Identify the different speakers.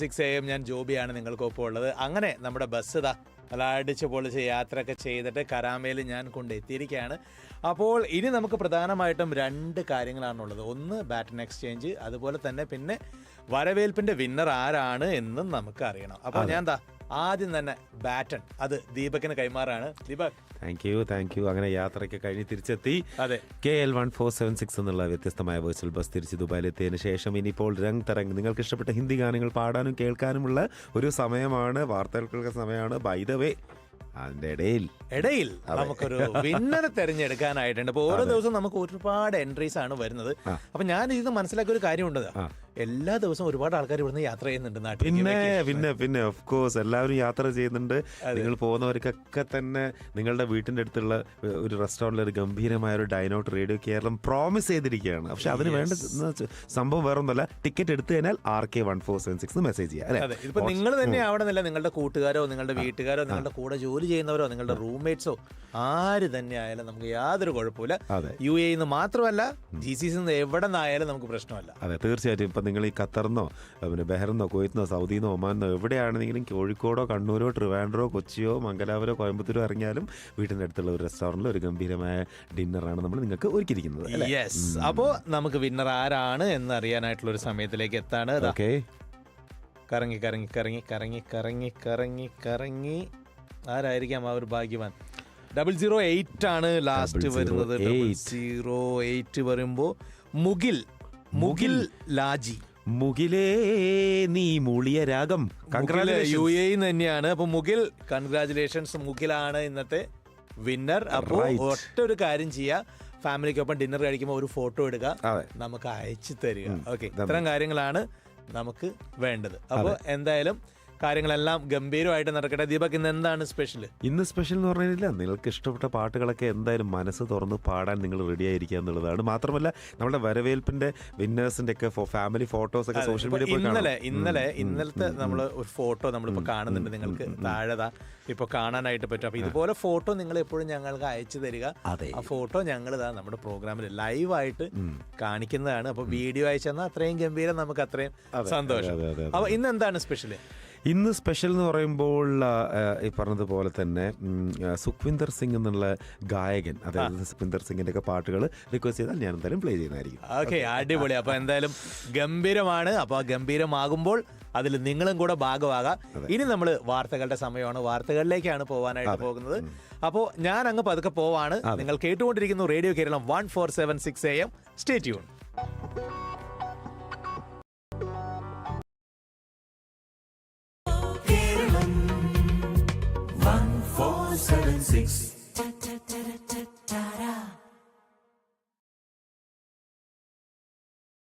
Speaker 1: Six A M ഞാൻ ജോബിയാണ് നിങ്ങൾക്കൊപ്പം ഉള്ളത്. അങ്ങനെ നമ്മുടെ ബസ് ഇതാ നല്ല അടിച്ച് പൊളിച്ച് യാത്രയൊക്കെ ചെയ്തിട്ട് കരാമയിൽ ഞാൻ കൊണ്ടെത്തിയിരിക്കുകയാണ്. അപ്പോൾ ഇനി നമുക്ക് പ്രധാനമായിട്ടും രണ്ട് കാര്യങ്ങളാണുള്ളത്. ഒന്ന് ബാറ്റൻ എക്സ്ചേഞ്ച് അതുപോലെ തന്നെ പിന്നെ വരവേൽപ്പിന്റെ വിന്നർ ആരാണ് എന്നും നമുക്ക് അറിയണം. അപ്പോൾ ഞാൻ എന്താ ആദ്യം തന്നെ ബാറ്റൺ. അത് ദീപകിന് കൈമാറാണ്. Deepak.
Speaker 2: Thank you thank you അങ്ങനെ യാത്രയ്ക്ക് കഴിഞ്ഞ് തിരിച്ചെത്തി.
Speaker 1: അതെ.
Speaker 2: K L one four seven six എന്നുള്ള വ്യത്യസ്തമായ വെർച്വൽ ബസ് തിരിച്ച് ദുബായിലെത്തിയതിനു ശേഷം ഇനിയിപ്പോൾ രംഗ് തരംഗ് നിങ്ങൾക്ക് ഇഷ്ടപ്പെട്ട ഹിന്ദി ഗാനങ്ങൾ പാടാനും കേൾക്കാനുമുള്ള ഒരു സമയമാണ്. വാർത്തകൾക്കുള്ള സമയമാണ്. ബൈ ദ വേ അതിന്റെ ഇടയിൽ.
Speaker 1: ഇടയിൽ നമുക്കൊരു വിന്നറെ തെരഞ്ഞെടുക്കാനായിട്ടുണ്ട്. ഇപ്പൊ ഓരോ ദിവസവും നമുക്ക് ഒരുപാട് എൻട്രീസ് ആണ് വരുന്നത്. അപ്പൊ ഞാൻ ഇത് മനസ്സിലാക്കിയ ഒരു കാര്യമുണ്ട്. എല്ലാ ദിവസവും ഒരുപാട് ആൾക്കാർ ഇവിടുന്ന് യാത്ര ചെയ്യുന്നുണ്ട് നാട്ടിൽ
Speaker 2: പിന്നെ പിന്നെ പിന്നെ ഓഫ് കോഴ്സ് എല്ലാവരും യാത്ര ചെയ്യുന്നുണ്ട്. നിങ്ങൾ പോകുന്നവർക്കൊക്കെ തന്നെ നിങ്ങളുടെ വീട്ടിന്റെ അടുത്തുള്ള ഒരു റെസ്റ്റോറന്റിൽ ഒരു ഗംഭീരമായ ഒരു ഡൈനൗട്ട് റേഡിയോ കേരളം പ്രോമിസ് ചെയ്തിരിക്കുകയാണ്. പക്ഷെ അതിന് വേണ്ട സംഭവം വേറൊന്നുമല്ല. ടിക്കറ്റ് എടുത്തു കഴിഞ്ഞാൽ R K one four seven six message ചെയ്യാം
Speaker 1: ഇതിപ്പോ നിങ്ങൾ തന്നെ ആവണമെന്നില്ല. നിങ്ങളുടെ കൂട്ടുകാരോ നിങ്ങളുടെ വീട്ടുകാരോ നിങ്ങളുടെ കൂടെ ജോലി ചെയ്യുന്നവരോ നിങ്ങളുടെ റൂംമേറ്റ്സോ ആര് തന്നെ ആയാലും നമുക്ക് യാതൊരു കുഴപ്പമില്ല യു എ മാത്രമല്ല ജി സി നിന്ന് എവിടെ നിന്നായാലും നമുക്ക് പ്രശ്നമല്ല.
Speaker 2: അതെ തീർച്ചയായിട്ടും. ഇപ്പം നിങ്ങൾ ഈ ഖത്തറിന്നോ അഹ് പിന്നെ ബഹ്റിന്നോ കുവൈത്തിനോ സൗദിന്നോ ഒമാനോ എവിടെയാണെന്നെങ്കിലും കോഴിക്കോടോ കണ്ണൂരോ ട്രിവാൻഡ്രോ കൊച്ചിയോ മംഗലാപുരോ കോയമ്പത്തൂരോ ഇറങ്ങിയാലും വീട്ടിന്റെ അടുത്തുള്ള ഒരു റെസ്റ്റോറന്റിൽ ഒരു ഗംഭീരമായ ഡിന്നറാണ് നമ്മൾ നിങ്ങൾക്ക് ഒരുക്കിയിരിക്കുന്നത്
Speaker 1: യെസ് അപ്പോ നമുക്ക് വിന്നർ ആരാണ് എന്നറിയാനായിട്ടുള്ള ഒരു സമയത്തിലേക്ക് എത്താണ്.
Speaker 2: ഓക്കെ.
Speaker 1: കറങ്ങി കറങ്ങി കറങ്ങി കറങ്ങി കറങ്ങി കറങ്ങി കറങ്ങി. ആരായിരിക്കാം ആ ഒരു ഭാഗ്യവാൻ? ഡബിൾ സീറോ എയ്റ്റ് ആണ് ലാസ്റ്റ് വരുന്നത്. ഡബിൾ സീറോ എയ്റ്റ് വരുമ്പോൾ മുകിൽ മുകിൽ ലാജി.
Speaker 2: മുകിലേ നീ മൂളിയ രാഗം.
Speaker 1: യു. എ തന്നെയാണ്. അപ്പൊ മുകിൽ കൺഗ്രാചുലേഷൻസ് മുകിലാണ് ഇന്നത്തെ വിന്നർ അപ്പോ
Speaker 2: Right.
Speaker 1: ഒറ്റ ഒരു കാര്യം ചെയ്യുക ഫാമിലിക്കൊപ്പം ഡിന്നർ കഴിക്കുമ്പോൾ ഒരു ഫോട്ടോ എടുക്കുക നമുക്ക് അയച്ചു തരിക. ഓക്കെ ഇത്തരം കാര്യങ്ങളാണ് നമുക്ക് വേണ്ടത്. അപ്പോൾ എന്തായാലും കാര്യങ്ങളെല്ലാം ഗംഭീരമായിട്ട് നടക്കട്ടെ. ദീപക് ഇന്ന് എന്താണ് സ്പെഷ്യൽ
Speaker 2: ഇന്ന് സ്പെഷ്യൽ എന്ന് പറഞ്ഞില്ല നിങ്ങൾക്ക് ഇഷ്ടപ്പെട്ട പാട്ടുകളൊക്കെ എന്തായാലും മനസ്സ് തുറന്ന് പാടാൻ നിങ്ങൾ റെഡി ആയിരിക്കുക എന്നുള്ളതാണ്. മാത്രമല്ല നമ്മുടെ വരവേൽപ്പിന്റെ വിന്നേഴ്സിന്റെ ഒക്കെ ഫാമിലി ഫോട്ടോസ് ഒക്കെ സോഷ്യൽ മീഡിയ
Speaker 1: ഇന്നലെ ഇന്നലെ ഇന്നലത്തെ നമ്മൾ ഒരു ഫോട്ടോ നമ്മളിപ്പോൾ കാണുന്നുണ്ട്. നിങ്ങൾക്ക് താഴെതാ ഇപ്പൊ കാണാനായിട്ട് പറ്റും. അപ്പൊ ഇതുപോലെ ഫോട്ടോ നിങ്ങൾ എപ്പോഴും ഞങ്ങൾക്ക് അയച്ചു തരിക. ആ ഫോട്ടോ ഞങ്ങൾ ഇതാ നമ്മുടെ പ്രോഗ്രാമിൽ ലൈവായിട്ട് കാണിക്കുന്നതാണ്. അപ്പൊ വീഡിയോ അയച്ചു തന്നാൽ അത്രയും ഗംഭീരം നമുക്ക് അത്രയും സന്തോഷം. അപ്പോൾ ഇന്ന് എന്താണ് സ്പെഷ്യൽ
Speaker 2: ഇന്ന് സ്പെഷ്യൽ എന്ന് പറയുമ്പോൾ ഈ പറഞ്ഞതുപോലെ തന്നെ സുഖ്വിന്ദർ സിംഗ് എന്നുള്ള ഗായകൻ അതായത് സുഖ്വിന്ദർ സിംഗിന്റെ ഒക്കെ പാട്ടുകൾ റിക്വസ്റ്റ് ചെയ്താൽ ഞാൻ എന്തായാലും പ്ലേ ചെയ്യുന്നതായിരിക്കും.
Speaker 1: ഓക്കെ അടിപൊളി. അപ്പൊ എന്തായാലും ഗംഭീരമാണ്. അപ്പൊ ഗംഭീരമാകുമ്പോൾ അതിൽ നിങ്ങളും കൂടെ ഭാഗമാകാം. ഇനി നമ്മൾ വാർത്തകളുടെ സമയമാണ്. വാർത്തകളിലേക്കാണ് പോകാനായിട്ട് പോകുന്നത്. അപ്പോൾ ഞാൻ അങ്ങ് പതുക്കെ പോവാണ്. നിങ്ങൾ കേട്ടുകൊണ്ടിരിക്കുന്നു radio Keralam one four seven six A M.
Speaker 3: Stay tuned 7 6